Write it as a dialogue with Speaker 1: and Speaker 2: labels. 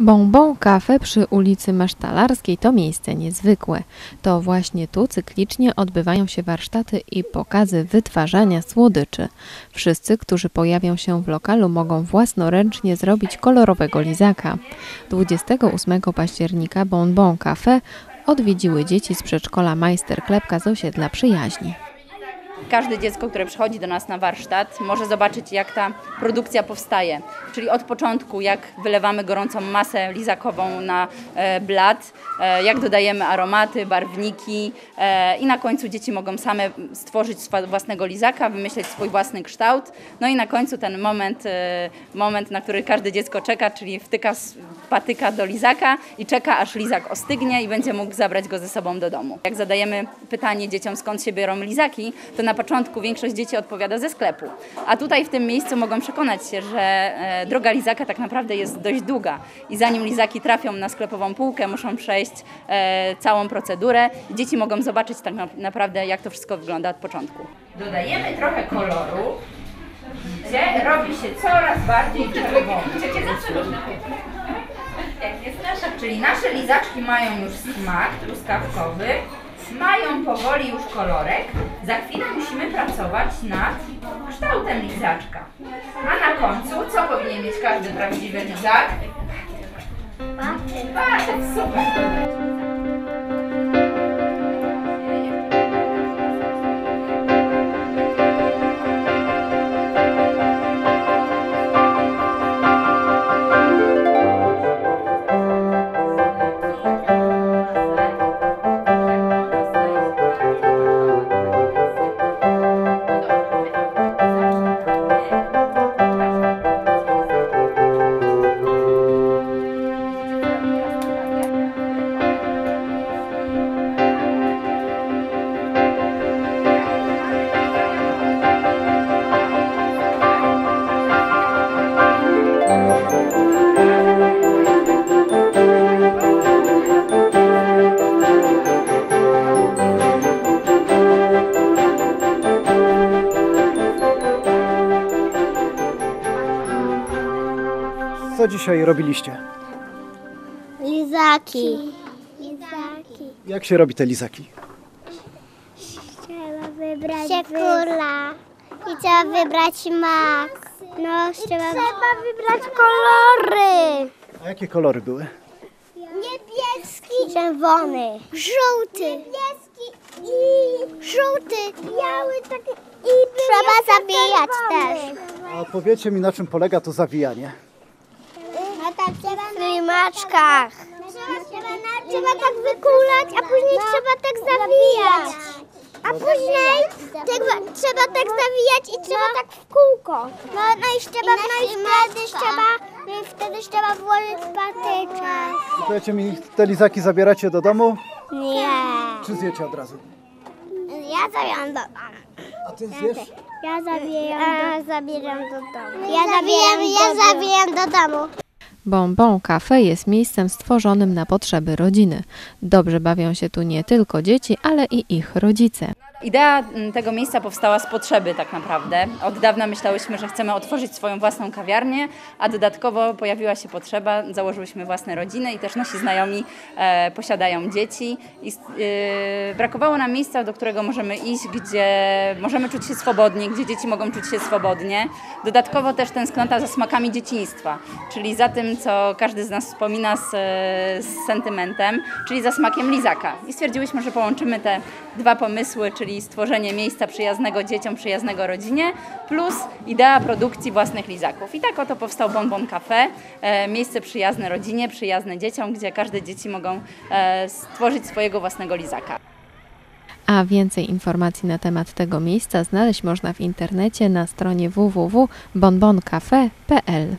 Speaker 1: Bonbon Cafe przy ulicy Masztalarskiej to miejsce niezwykłe. To właśnie tu cyklicznie odbywają się warsztaty i pokazy wytwarzania słodyczy. Wszyscy, którzy pojawią się w lokalu, mogą własnoręcznie zrobić kolorowego lizaka. 28 października Bonbon Cafe odwiedziły dzieci z przedszkola Majster Klepka z osiedla Przyjaźni.
Speaker 2: Każde dziecko, które przychodzi do nas na warsztat, może zobaczyć, jak ta produkcja powstaje. Czyli od początku, jak wylewamy gorącą masę lizakową na e, blat, e, jak dodajemy aromaty, barwniki e, i na końcu dzieci mogą same stworzyć własnego lizaka, wymyśleć swój własny kształt. No i na końcu ten moment, moment na który każde dziecko czeka, czyli wtyka patyka do lizaka i czeka, aż lizak ostygnie i będzie mógł zabrać go ze sobą do domu. Jak zadajemy pytanie dzieciom, skąd się biorą lizaki, to na początku większość dzieci odpowiada ze sklepu. A tutaj w tym miejscu mogą przekonać się, że e, droga lizaka tak naprawdę jest dość długa i zanim lizaki trafią na sklepową półkę, muszą przejść e, całą procedurę. Dzieci mogą zobaczyć tak na- naprawdę, jak to wszystko wygląda od początku. Dodajemy trochę koloru, gdzie robi się coraz bardziej czerwony. Jak jest nasza, czyli nasze lizaczki mają już smak truskawkowy, mają powoli już kolorek. Za chwilę musimy pracować nad kształtem lizaczka. A na końcu, co powinien mieć każdy prawdziwy lizak? Patyk, super.
Speaker 3: Co dzisiaj robiliście?
Speaker 4: Lizaki. Lizaki.
Speaker 3: Jak się robi te lizaki?
Speaker 4: Trzeba wybrać Siekula. I trzeba wybrać mak. No, trzeba... trzeba wybrać kolory.
Speaker 3: A jakie kolory były?
Speaker 4: Niebieski. Czerwony. Żółty. Niebieski i żółty. Biały taki. I trzeba zabijać też.
Speaker 3: A powiecie mi na czym polega to zawijanie?
Speaker 4: W klimaczkach. Trzeba, tak wykulać, a później trzeba tak zawijać. A później trzeba, trzeba tak zawijać i trzeba tak w kółko. No, no i trzeba, no i wtedy trzeba, no i wtedy trzeba włożyć patyczek.
Speaker 3: I powiecie mi, te lizaki zabieracie do domu,
Speaker 4: Nie.
Speaker 3: czy zjecie od razu?
Speaker 4: Ja zabieram do domu.
Speaker 3: A ty zjesz?
Speaker 4: Ja zabieram, ja zabieram do domu. Ja zabieram, ja zabieram do domu.
Speaker 1: Bonbon Cafe jest miejscem stworzonym na potrzeby rodziny. Dobrze bawią się tu nie tylko dzieci, ale i ich rodzice.
Speaker 2: Idea mm, tego miejsca powstała z potrzeby tak naprawdę. Od dawna myślałyśmy, że chcemy otworzyć swoją własną kawiarnię, a dodatkowo pojawiła się potrzeba, założyłyśmy własne rodziny i też nasi znajomi e, posiadają dzieci. I, e, brakowało nam miejsca, do którego możemy iść, gdzie możemy czuć się swobodnie, gdzie dzieci mogą czuć się swobodnie. Dodatkowo też tęsknota za smakami dzieciństwa, czyli za tym, co każdy z nas wspomina z, z sentymentem, czyli za smakiem lizaka. I stwierdziłyśmy, że połączymy te dwa pomysły, czyli stworzenie miejsca przyjaznego dzieciom, przyjaznego rodzinie, plus idea produkcji własnych lizaków. I tak oto powstał Bonbon Cafe, e, miejsce przyjazne rodzinie, przyjazne dzieciom, gdzie każde dzieci mogą e, stworzyć swojego własnego lizaka.
Speaker 1: A więcej informacji na temat tego miejsca znaleźć można w internecie na stronie www.bonboncafe.pl.